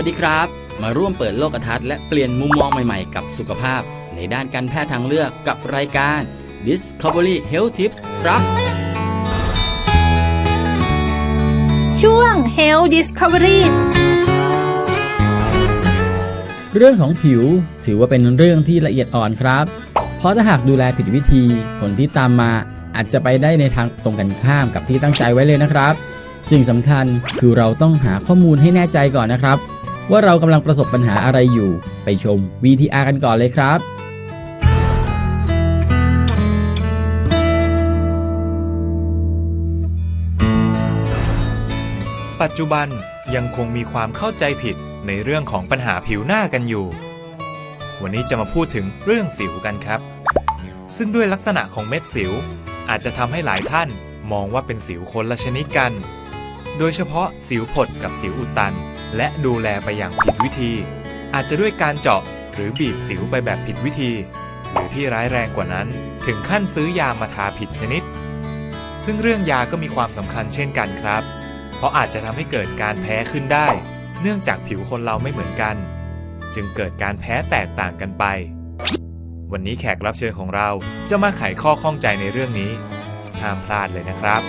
วัสดีครับ มาร่วมเปิดโลกทัศน์และเปลี่ยนมุมมองใหม่ๆ กับสุขภาพ ในด้านการแพทย์ทางเลือกกับรายการ Discovery Health Tips ครับ ช่วง Health Discovery เรื่องของผิวถือว่าเป็นเรื่องที่ละเอียดอ่อนครับ เพราะถ้าหากดูแลผิดวิธีผลที่ตามมาอาจจะไปได้ในทางตรงกันข้ามกับที่ตั้งใจไว้เลยนะครับ สิ่งสำคัญคือเราต้องหาข้อมูลให้แน่ใจก่อนนะครับ ว่าเรากำลังประสบปัญหาอะไรอยู่ ไปชม VTR กันก่อนเลยครับปัจจุบันยังคงมีความเข้าใจผิดในเรื่องของปัญหาผิวหน้ากันอยู่ วันนี้จะมาพูดถึงเรื่องสิวกันครับ ซึ่งด้วยลักษณะของเม็ดสิว อาจจะทำให้หลายท่านมองว่าเป็นสิวคนละชนิดกัน โดยเฉพาะสิวผดกับสิวอุดตัน และดูแลไปอย่างผิดวิธี อาจจะด้วยการเจาะหรือบีบสิวไปแบบผิดวิธี หรือที่ร้ายแรงกว่านั้น ถึงขั้นซื้อยามาทาผิดชนิด ซึ่งเรื่องยาก็มีความสำคัญเช่นกันครับ เพราะอาจจะทำให้เกิดการแพ้ขึ้นได้ เนื่องจากผิวคนเราไม่เหมือนกัน จึงเกิดการแพ้แตกต่างกันไป วันนี้แขกรับเชิญของเราจะมาไขข้อข้องใจในเรื่องนี้ห้ามพลาดเลยนะครับ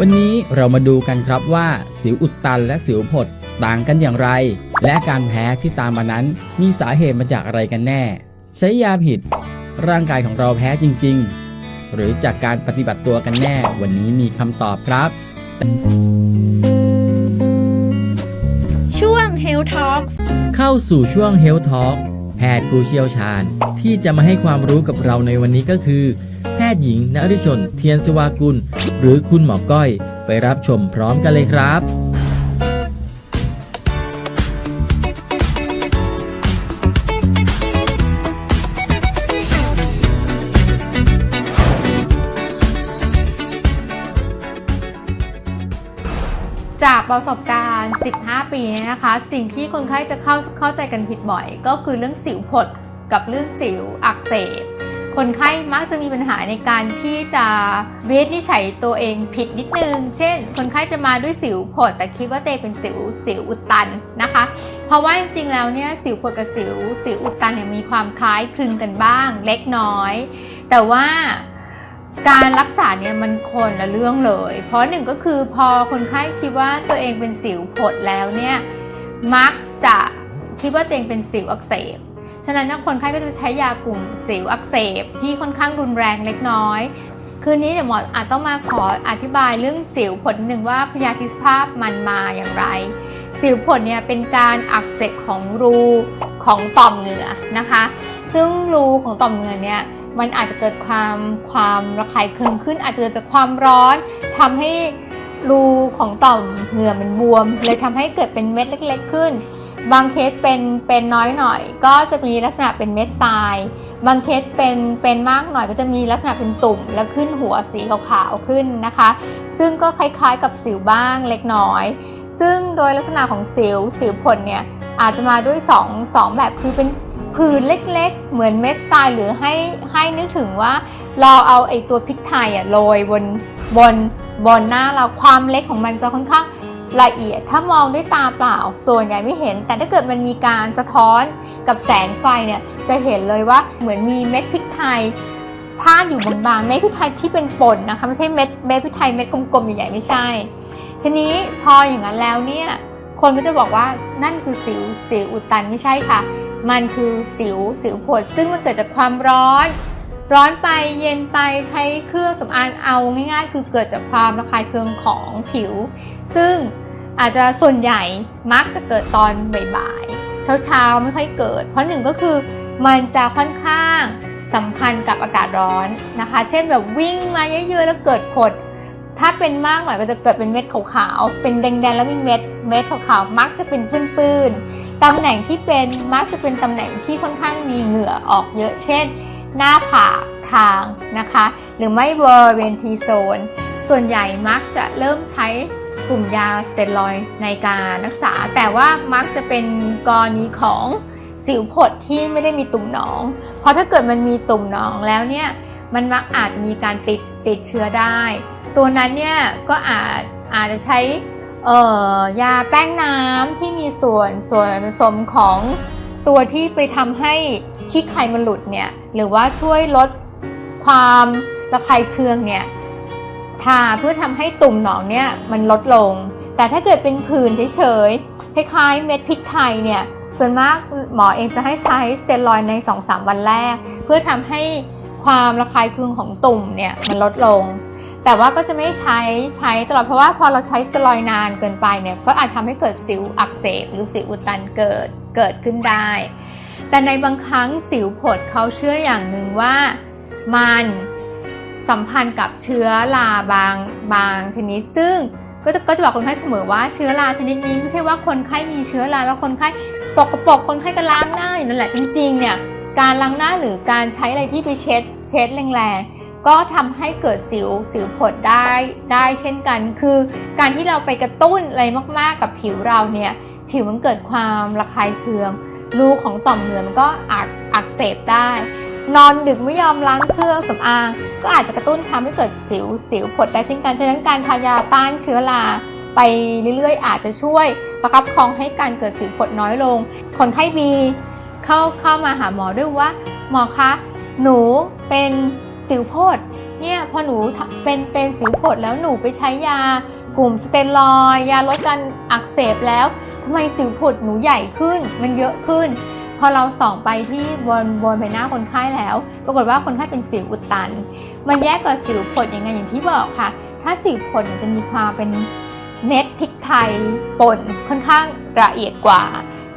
วันนี้เรามาดูกันครับว่าสิวอุดตันและสิวผดต่างกันอย่างไร และการแพ้ที่ตามมานั้นมีสาเหตุมาจากอะไรกันแน่ ใช้ยาผิด ร่างกายของเราแพ้จริง ๆ หรือจากการปฏิบัติตัวกันแน่ วันนี้มีคำตอบครับ ช่วง Health Talks เข้าสู่ช่วง Health Talk แพทย์ผู้เชี่ยวชาญที่จะมาให้ความรู้กับเราในวันนี้ก็คือแพ ทย์หญิงนฤชนเทียนสวากุล หรือคุณหมอก้อย ไปรับชมพร้อมกันเลยครับจากประสบการณ์ 15 ปีเนี่ยนะคะ สิ่งที่คนไข้จะเข้าเข้าใจกันผิดบ่อย ก็คือเรื่องสิวผดกับเรื่องสิวอักเสบ คนไข้มักจะมีปัญหาในการที่จะวินิจฉัยตัวเองผิดนิดนึง เช่น คนไข้จะมาด้วยสิวผดแต่คิดว่าตัวเองเป็นสิวสิวอุดตันนะคะ เพราะว่าจริงๆแล้วเนี่ยสิวผดกับสิวสิวอุดตันเนี่ยมีความคล้ายคลึงกันบ้าง เล็กน้อย แต่ว่าการรักษาเนี่ยมันคนละเรื่องเลย เพราะหนึ่งก็คือพอคนไข้คิดว่าตัวเองเป็นสิวผดแล้วเนี่ยมักจะคิดว่าตัวเองเป็นสิวอักเสบ ฉะนั้นคนไข้ก็จะใช้ยากลุ่มสิวอักเสบที่ค่อนข้างรุนแรงเล็กน้อย คืนนี้เดี๋ยวหมออาจต้องมาขออธิบายเรื่องสิวผดหนึ่งว่าพยาธิสภาพมันมาอย่างไร สิวผดเนี่ยเป็นการอักเสบของรูของต่อมเหงื่อนะคะ ซึ่งรูของต่อมเหงื่อเนี่ยมันอาจจะเกิดความความระคายเคืองขึ้น อาจจะเกิดจากความร้อนทำให้รูของต่อมเหงื่อมันบวม เลยทำให้เกิดเป็นเม็ดเล็ก ๆ ขึ้น บางเคสเป็นเป็นน้อยหน่อย ก็จะมีลักษณะเป็นเม็ดทราย บางเคสเป็นเป็นมากหน่อยก็จะมีลักษณะเป็นตุ่ม แล้วขึ้นหัวสีขาวๆขึ้นนะคะ ซึ่งก็คล้ายๆกับสิวบ้างเล็กน้อย ซึ่งโดยลักษณะของสิวสิวผลเนี่ยอาจจะมาด้วย2 2แบบคือเป็นผื่นเล็กๆ เหมือนเม็ดทรายหรือให้ให้นึกถึงว่า เราเอาไอตัวพริกไทยอะโรยบนบนบนหน้าเราความเล็กของมันจะค่อนข้าง ละเอียดถ้ามองด้วยตาเปล่า ส่วนใหญ่ไม่เห็น แต่ถ้าเกิดมันมีการสะท้อนกับแสงไฟเนี่ยจะเห็นเลยว่าเหมือนมีเม็ดพริกไทยพาดอยู่บางๆเม็ดพริกไทยที่เป็นป่นนะคะไม่ใช่เม็ดเม็ดพริกไทยเม็ดกลมๆใหญ่ๆไม่ใช่ ทีนี้พออย่างนั้นแล้วเนี่ยคนก็จะบอกว่านั่นคือสิวสิวอุดตันไม่ใช่ค่ะ มันคือสิวสิวผด ซึ่งมันเกิดจากความร้อน ร้อนไปเย็นไปใช้เครื่องสำอางเอาง่าย ๆ คือเกิดจากความระคายเคืองของผิว ซึ่ง อาจจะส่วนใหญ่มักจะเกิดตอนบ่ายๆ เช้าๆ ไม่ค่อยเกิด เพราะหนึ่งก็คือมันจะค่อนข้างสัมพันธ์กับอากาศร้อนนะคะ เช่นแบบวิ่งมาเยอะๆ แล้วเกิดผด ถ้าเป็นมากหน่อยก็จะเกิดเป็นเม็ดขาวๆ เป็นแดงๆ แล้วมีเม็ด เม็ดขาวๆ มักจะเป็นปื้นๆ ตำแหน่งที่เป็นมักจะเป็นตำแหน่งที่ค่อนข้างมีเหงื่อออกเยอะ เช่น หน้าผากคางนะคะ หรือไม่บริเวณทีโซน ส่วนใหญ่มักจะเริ่มใช้ กลุ่มยาสเตียรอยในการรักษา แต่ว่ามักจะเป็นกรณีของสิวผดที่ไม่ได้มีตุ่มหนอง เพราะถ้าเกิดมันมีตุ่มหนองแล้วเนี่ยมันมักอาจจะมีการติดติดเชื้อได้ ตัวนั้นเนี่ยก็อาจอาจจะใช้เอ่อยาแป้งน้ำที่มีส่วนส่วนผสมของตัวที่ไปทำให้ขี้ไคมันหลุดเนี่ยหรือว่าช่วยลดความระคายเคืองเนี่ย ทาเพื่อทำให้ตุ่มหนองเนี่ยมันลดลง แต่ถ้าเกิดเป็นผื่นเฉยๆคล้ายๆเม็ดพริกไทยเนี่ยส่วนมากหมอเองจะให้ใช้สเตียรอยใน 2-3 วันแรก เพื่อทำให้ความระคายเคืองของตุ่มเนี่ยมันลดลง แต่ว่าก็จะไม่ใช้ใช้ตลอดเพราะว่าพอเราใช้สเตียรอยนานเกินไปเนี่ยก็อาจทำให้เกิดสิวอักเสบ หรือสิวอุดตันเกิดเกิดขึ้นได้ แต่ในบางครั้งสิวผดเขาเชื่ออย่างหนึ่งว่ามัน สัมพันธ์กับเชื้อราบางบางชนิด ซึ่งก็จะก็จะบอกคนไข้เสมอว่าเชื้อราชนิดนี้ไม่ใช่ว่าคนไข้มีเชื้อราแล้วคนไข้สกปรกคนไข้ก็ล้างหน้าอยู่นั่นแหละจริงๆเนี่ยการล้างหน้าหรือการใช้อะไรที่ไปเช็ดเช็ดแรงๆก็ทำให้เกิดสิวสิวผดได้ได้เช่นกัน คือการที่เราไปกระตุ้นอะไรมากๆกับผิวเราเนี่ยผิวมันเกิดความระคายเคืองรูของต่อมเหงื่อมันก็อักอักเสบได้ นอนดึกไม่ยอมล้างเครื่องสำอาง ก็อาจจะกระตุ้นทำให้เกิดสิวสิวผดได้เช่นกัน ฉะนั้นการทายาต้านเชื้อราไปเรื่อยๆ อาจจะช่วยประคับประคองให้การเกิดสิวผดน้อยลง คนไข้บีเข้าเข้ามาหาหมอด้วยว่า หมอคะหนูเป็นสิวผดเนี่ยพอหนูเป็นเป็นสิวผดแล้วหนูไปใช้ยากลุ่มสเตียรอยยาลดการอักเสบแล้วทำไมสิวผดหนูใหญ่ขึ้นมันเยอะขึ้น อเราส่องไปที่บนบนใบหน้าคนไข้แล้ว ปรากฏว่าคนไข้เป็นสิวอุดตัน มันแยกกับสิวผดยังไงอย่างที่บอกค่ะ ถ้าสิวผดเนี่ยจะมีความเป็นเม็ดพริกไทยป่นค่อนข้างละเอียดกว่า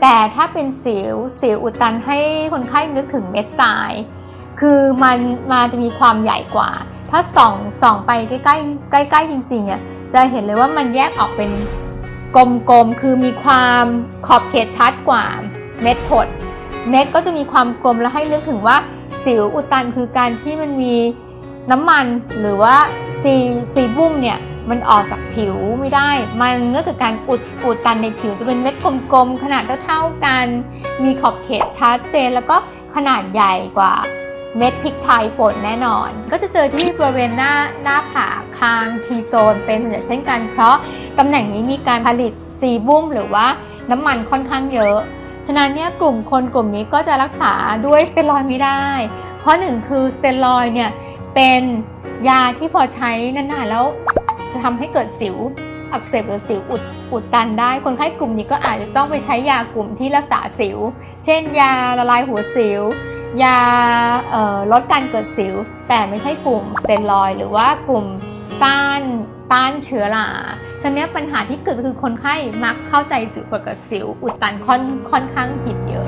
แต่ถ้าเป็นสิวสิวอุดตันให้คนไข้นึกถึงเม็ดทราย คือมันมาจะมีความใหญ่กว่า ถ้าส่องส่องไปใกล้ๆใกล้จริงๆเนี่ยจะเห็นเลยว่ามันแยกออกเป็นกลมๆ คือมีความขอบเขตชัดกว่าเม็ดผด เม็ดก็จะมีความกลมและให้นึกถึงว่าสิวอุดตันคือการที่มันมีน้ำมันหรือว่าซีซีบุ้มเนี่ยมันออกจากผิวไม่ได้ มันก็เกิดการอุดอุดตันในผิวจะเป็นเม็ดกลมๆขนาดเท่าๆกัน มีขอบเขตชัดเจน แล้วก็ขนาดใหญ่กว่าเม็ดพริกไทยป่นแน่นอน ก็จะเจอที่บริเวณหน้าหน้าผากคางทีโซน เป็นส่วนใหญ่เช่นกัน เพราะตำแหน่งนี้มีการผลิตซีบุ้มหรือว่าน้ำมันค่อนข้างเยอะ ฉะนั้นเนี่ยกลุ่มคนกลุ่มนี้ก็จะรักษาด้วยสเตียรอยไม่ได้ เพราะหนึ่งคือสเตียรอยเนี่ยเป็นยาที่พอใช้นานๆแล้วจะทำให้เกิดสิวอักเสบหรือสิวอุดอุดตันได้ คนไข้กลุ่มนี้ก็อาจจะต้องไปใช้ยากลุ่มที่รักษาสิว เช่น ยาละลายหัวสิว ยาลดการเกิดสิว แต่ไม่ใช่กลุ่มสเตียรอยหรือว่ากลุ่มต้าน ต้านเชื้อราฉะนั้นปัญหาที่เกิดคือคนไข้มักเข้าใจสิวปกติสิวอุดตันค่อนค่อนข้างผิดเยอะ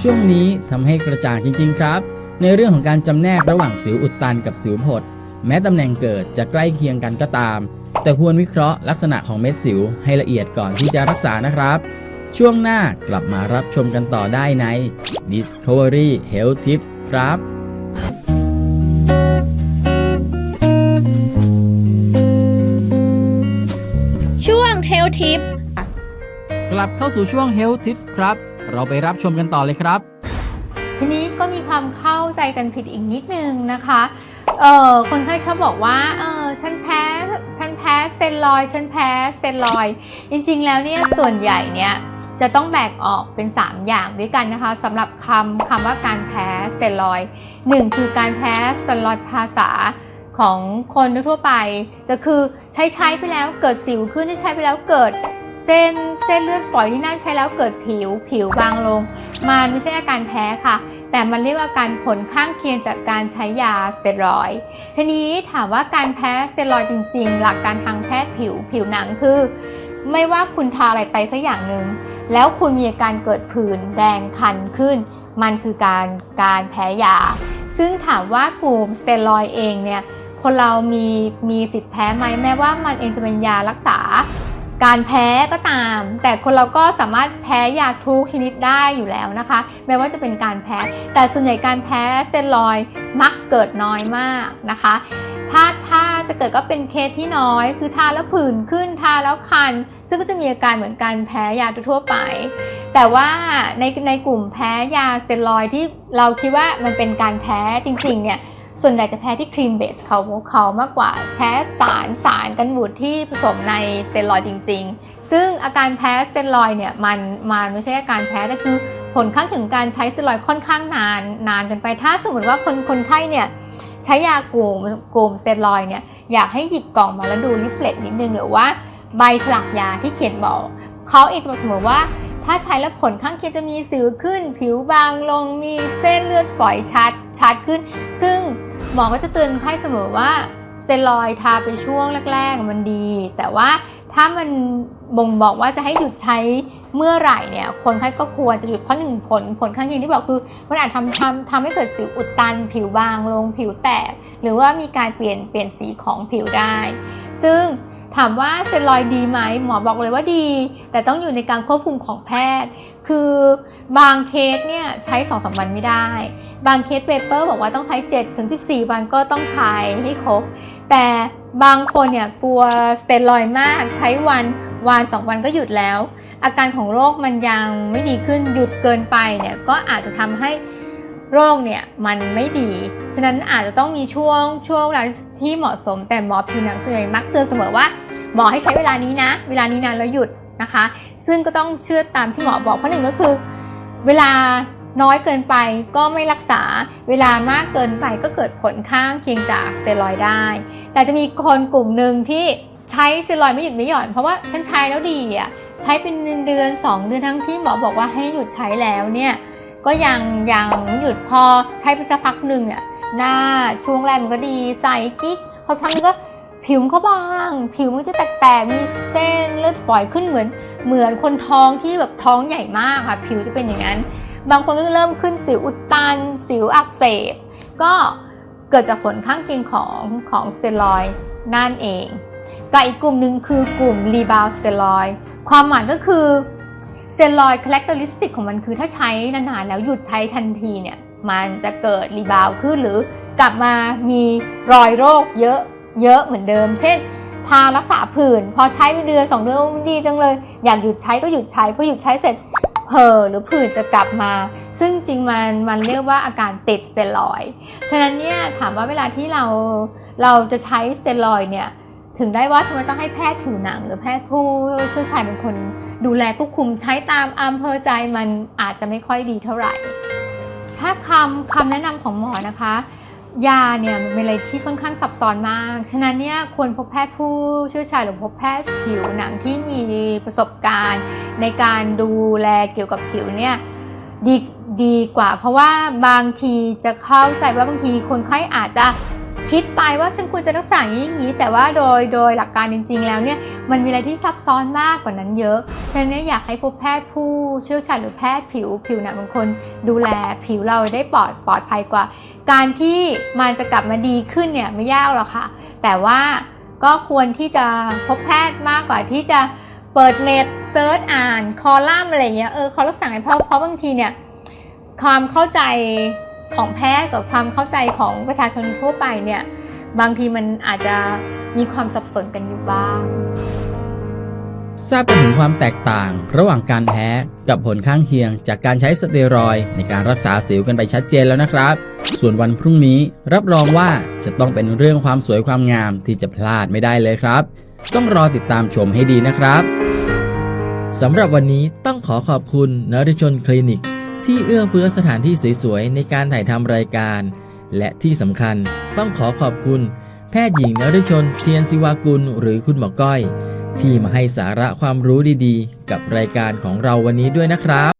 ช่วงนี้ทำให้กระจ่างจริง ๆ ครับ ในเรื่องของการจำแนกระหว่างสิวอุดตันกับสิวผด แม้ตำแหน่งเกิดจะใกล้เคียงกันก็ตาม แต่ควรวิเคราะห์ลักษณะของเม็ดสิวให้ละเอียดก่อนที่จะรักษานะครับ ช่วงหน้ากลับมารับชมกันต่อได้ใน Discovery Health Tips ครับ ช่วง Health Tip กลับเข้าสู่ช่วง Health Tips ครับ เราไปรับชมกันต่อเลยครับ ทีนี้ก็มีความเข้าใจกันผิดอีกนิดนึงนะคะ เออคนไข้ชอบบอกว่า เออฉันแพ้ ฉันแพ้สเตียรอยด์ฉันแพ้สเตียรอยด์จริงๆ แล้วเนี่ยส่วนใหญ่เนี่ยจะต้องแบ่งออกเป็น 3 อย่างด้วยกันนะคะสำหรับคำคำว่าการแพ้สเตียรอยด์หนึ่งคือการแพ้สเตียรอยด์ภาษา ของคนทั่วไป จะคือใช้ใช้ไปแล้วเกิดสิวขึ้นใช้ใช้ไปแล้วเกิดเส้นเส้นเลือดฝอยที่หน่าใช้แล้วเกิดผิวผิวบางลง มันไม่ใช่อาการแพ้ค่ะ แต่มันเรียกว่าการผลข้างเคียงจากการใช้ยาสเตียรอยทีนี้ถามว่าการแพ้สเตียรอยจริง ๆ หลักการทางแพทย์ผิวผิวหนังคือ ไม่ว่าคุณทาอะไรไปสักอย่างหนึ่งแล้วคุณมีอาการเกิดผื่นแดงคันขึ้น มันคือการการแพ้ยา ซึ่งถามว่ากลุ่มสเตียรอยเองเนี่ย คนเรามีมีสิทธิ์แพ้ไหมแม้ว่ามันเองจะเป็นยารักษา การแพ้ก็ตาม แต่คนเราก็สามารถแพ้ยาทุกชนิดได้อยู่แล้วนะคะ แม้ว่าจะเป็นการแพ้ แต่ส่วนใหญ่การแพ้เตียรอยมักเกิดน้อยมากนะคะถ้าถ้าจะเกิดก็เป็นเคสที่น้อย คือทาแล้วผื่นขึ้นทาแล้วคัน ซึ่งก็จะมีอาการเหมือนการแพ้ยาทั่วไป แต่ว่าในในกลุ่มแพ้ยาสเตียรอยที่เราคิดว่ามันเป็นการแพ้จริงๆเนี่ย ส่วนใหญ่จะแพ้ที่ครีมเบสเขาเขามากกว่าแพ้สารสารกันบูดที่ผสมในสเตียรอยด์จริง ๆ ซึ่งอาการแพ้สเตียรอยด์เนี่ยมันมันไม่ใช่อาการแพ้แต่คือผลข้างถึงการใช้สเตียรอยด์ค่อนข้างนานนานเกันไป ถ้าสมมติว่าคนคนไข้เนี่ยใช้ยากลุ่มกลุ่มสเตียรอยด์เนี่ยอยากให้หยิบกล่องมาแล้วดูลิฟเลตนิดนึงหรือว่าใบฉลากยาที่เขียนบอกเขาเองจะบอกเสมอว่า ถ้าใช้แล้วผลข้างเคียงจะมีสิวขึ้น ผิวบางลงมีเส้นเลือดฝอยชัดชัดขึ้น ซึ่งหมอก็จะเตือนคนไข้เสมอว่าสเตียรอยทาไปช่วงแรกๆมันดี แต่ว่าถ้ามันบ่งบอกว่าจะให้หยุดใช้เมื่อไหร่เนี่ยคนไข้ก็ควรจะหยุดเพราะหนึ่งผลผลข้างเคียงที่บอกคือมันอาจทำทำทำให้เกิดสิวอุดตัน ผิวบางลงผิวแตก หรือว่ามีการเปลี่ยนเปลี่ยนสีของผิวได้ ซึ่ง ถามว่าสเตียรอยดีไหมหมอบอกเลยว่าดี แต่ต้องอยู่ในการควบคุมของแพทย์ คือบางเคสเนี่ยใช้2องสวันไม่ได้ บางเคสเปเปอร์บอกว่าต้องใช้7ถึง14 วันก็ต้องใช้ให้ครบ แต่บางคนเนี่ยกลัวสเตียรอยมากใช้วันวันสองวันก็หยุดแล้ว อาการของโรคมันยังไม่ดีขึ้นหยุดเกินไปเนี่ยก็อาจจะทำให้ โรคเนี่ยมันไม่ดี ฉะนั้นอาจจะต้องมีช่วงช่วงเวลาที่เหมาะสม แต่หมอผิวหนังส่วนใหญ่มักเตือนเสมอว่าหมอให้ใช้เวลานี้นะ เวลานี้นะแล้วหยุดนะคะ ซึ่งก็ต้องเชื่อตามที่หมอบอกเพราะหนึ่งก็คือ เวลาน้อยเกินไปก็ไม่รักษา เวลามากเกินไปก็เกิดผลข้างเคียงจากสเตียรอยด์ได้ แต่จะมีคนกลุ่มหนึ่งที่ใช้สเตียรอยด์ไม่หยุดไม่หย่อน เพราะว่าฉันใช้แล้วดีอะใช้เป็นเดือนๆสองเดือนทั้งที่หมอบอกว่าให้หยุดใช้แล้วเนี่ย ก็ยังยังหยุดพอใช้ไปสักพักหนึ่งเนี่ยหน้าช่วงแรกมันก็ดีใสกิ๊กพอพักนึงก็ผิวมันก็บาง ผิวมันจะแตกๆมีเส้นเลือดฝอยขึ้นเหมือน เหมือนคนท้องที่แบบท้องใหญ่มากค่ะ ผิวจะเป็นอย่างนั้น บางคนก็เริ่มขึ้นสิวอุดตัน สิวอักเสบ ก็เกิดจากผลข้างเคียงของของสเตียรอยนั่นเองกับอีกกลุ่มหนึ่งคือกลุ่มรีบาวสเตียรอยความหมายก็คือ เตียรอยคาแรคเตอริสติกของมันคือถ้าใช้นานๆแล้วหยุดใช้ทันทีเนี่ยมันจะเกิดรีบาวขึ้นหรือกลับมามีรอยโรคเยอะเยอะเหมือนเดิม เช่นทารักษาผื่นพอใช้ไปเดือนสองเดือนมันดีจังเลย อยากหยุดใช้ก็หยุดใช้พอหยุดใช้เสร็จเผลอหรือผื่นจะกลับมา ซึ่งจริงมันมันเรียกว่าอาการติดสเตียรอยฉะนั้นเนี่ยถามว่าเวลาที่เราเราจะใช้สเตียรอยเนี่ยถึงได้ว่าทำไมต้องให้แพทย์ผิวหนัง หรือแพทย์ผู้เชี่ยวชาญเป็นคน ดูแลควบคุมใช้ตามอำเภอใจมันอาจจะไม่ค่อยดีเท่าไหร่ ถ้าคำคำแนะนำของหมอนะคะ ยาเนี่ยมันเป็นอะไรที่ค่อนข้างซับซ้อนมาก ฉะนั้นเนี่ยควรพบแพทย์ผู้เชี่ยวชาญหรือพบแพทย์ผิวหนังที่มีประสบการณ์ ในการดูแลเกี่ยวกับผิวเนี่ยดีดีกว่า เพราะว่าบางทีจะเข้าใจว่าบางทีคนไข้อาจจะ คิดไปว่าฉันควรจะรักษาอย่างนี้อย่างนี้ แต่ว่าโดยโดยหลักการจริง ๆ แล้วเนี่ยมันมีอะไรที่ซับซ้อนมากกว่านั้นเยอะฉะนั้นเนี่ยอยากให้พบแพทย์ผู้เชี่ยวชาญหรือแพทย์ผิวผิวหนังบางคนดูแลผิวเราได้ปลอดปลอดภัยกว่า การที่มันจะกลับมาดีขึ้นเนี่ยไม่ยากหรอกค่ะ แต่ว่าก็ควรที่จะพบแพทย์มากกว่าที่จะเปิดเน็ตเซิร์ชอ่านคอลัมน์อะไรเงี้ยเออเขารักษาให้เพราะเพราะบางทีเนี่ยความเข้าใจ ของแพทย์กับความเข้าใจของประชาชนทั่วไปเนี่ยบางทีมันอาจจะมีความสับสนกันอยู่บ้าง ทราบกันถึงความแตกต่าง ระหว่างการแพ้กับผลข้างเคียง จากการใช้สเตียรอยในการรักษาสิวกันไปชัดเจนแล้วนะครับ ส่วนวันพรุ่งนี้รับรองว่าจะต้องเป็นเรื่องความสวยความงามที่จะพลาดไม่ได้เลยครับ ต้องรอติดตามชมให้ดีนะครับสำหรับวันนี้ต้องขอขอบคุณนริชนคลินิก ที่เอื้อเฟื้อสถานที่สวยๆ ในการถ่ายทำรายการ และที่สำคัญต้องขอขอบคุณ แพทย์หญิงนฤชนเทียนศิวากุลหรือคุณหมอก้อย ที่มาให้สาระความรู้ดีๆ กับรายการของเราวันนี้ด้วยนะครับ